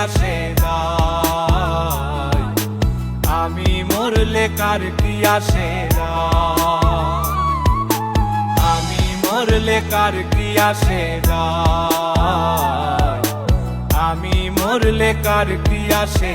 আসে যায় আমি মরলে কার কি আসে আমি মরলে কার কি আসে আমি মরলে কার কি আসে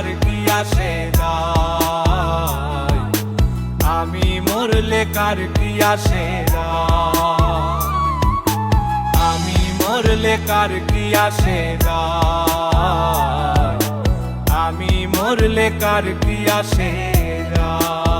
কার কি আসে যায়? আমি মরলে কার কি আসে আমি মরলে কার কি আসে আমি মরলে কার কি আসে যায়?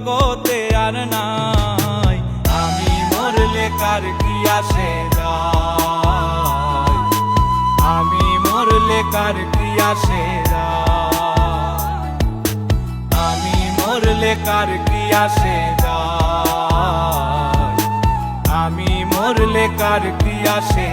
জগতে আর নাই। আমি মরলে কার কি আসে আমি মরলে কার কি আসে আমি মরলে কার কি আসে আমি মরলে কার কি আসে